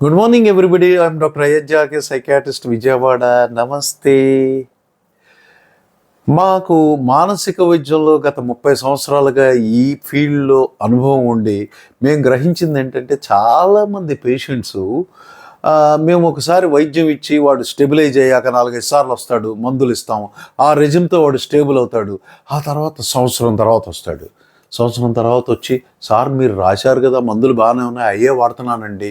Good morning everybody I'm doctor అయ్యజ్జాకి psychiatrist Vijayawada నమస్తే మాకు మానసిక వైద్యంలో గత ముప్పై సంవత్సరాలుగా ఈ ఫీల్డ్లో అనుభవం ఉండి మేము గ్రహించింది ఏంటంటే చాలామంది పేషెంట్స్ మేము ఒకసారి వైద్యం ఇచ్చి వాడు స్టెబిలైజ్ అయ్యాక నాలుగైదు సార్లు వస్తాడు మందులు ఇస్తాము ఆ రెజిమ్తో వాడు స్టేబుల్ అవుతాడు. ఆ తర్వాత సంవత్సరం తర్వాత వస్తాడు. సంవత్సరం తర్వాత వచ్చి సార్ మీరు రాశారు కదా మందులు బాగానే ఉన్నాయి అయ్యే వాడుతున్నానండి.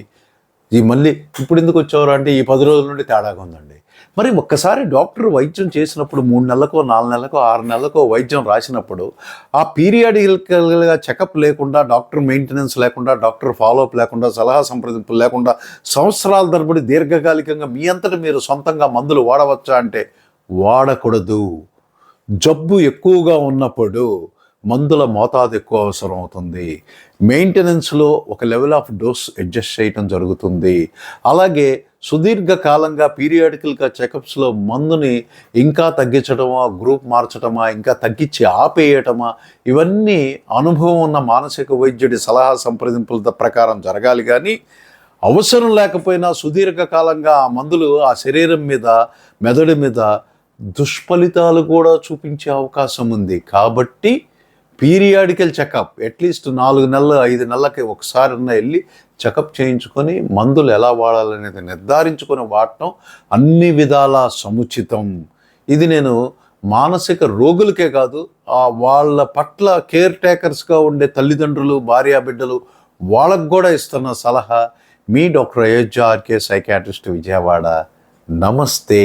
ఈ మళ్ళీ ఇప్పుడు ఎందుకు వచ్చేవారు అంటే ఈ పది రోజుల నుండి తేడాగా ఉందండి. మరి ఒక్కసారి డాక్టర్ వైద్యం చేసినప్పుడు మూడు నెలలకో నాలుగు నెలలకో ఆరు నెలలకో వైద్యం రాసినప్పుడు ఆ పీరియాడికల్గా చెకప్ లేకుండా డాక్టర్ మెయింటెనెన్స్ లేకుండా డాక్టర్ ఫాలోఅప్ లేకుండా సలహా సంప్రదింపులు లేకుండా సంవత్సరాల తరబడి దీర్ఘకాలికంగా మీ అంతటి మీరు సొంతంగా మందులు వాడవచ్చా అంటే వాడకూడదు. జబ్బు ఎక్కువగా ఉన్నప్పుడు మందుల మోతాదు ఎక్కువ అవసరం అవుతుంది. మెయింటెనెన్స్లో ఒక లెవెల్ ఆఫ్ డోస్ అడ్జస్ట్ చేయటం జరుగుతుంది. అలాగే సుదీర్ఘకాలంగా పీరియాడికల్గా చెకప్స్లో మందుని ఇంకా తగ్గించడమా గ్రూప్ మార్చడమా ఇంకా తగ్గించి ఆపేయటమా ఇవన్నీ అనుభవం ఉన్న మానసిక వైద్యుడి సలహా సంప్రదింపుల ప్రకారం జరగాలి కానీ అవసరం లేకపోయినా సుదీర్ఘకాలంగా ఆ మందులు ఆ శరీరం మీద మెదడు మీద దుష్ఫలితాలు కూడా చూపించే అవకాశం ఉంది. కాబట్టి పీరియాడికల్ చెకప్ అట్లీస్ట్ నాలుగు నెలలు ఐదు నెలలకి ఒకసారి వెళ్ళి చెకప్ చేయించుకొని మందులు ఎలా వాడాలనేది నిర్ధారించుకొని వాడటం అన్ని విధాల సముచితం. ఇది నేను మానసిక రోగులకే కాదు ఆ వాళ్ళ పట్ల కేర్ టేకర్స్గా ఉండే తల్లిదండ్రులు భార్యా బిడ్డలు వాళ్ళకు కూడా ఇస్తున్న సలహా మీ doctor Ayodhya RK psychiatrist Vijayawada. నమస్తే.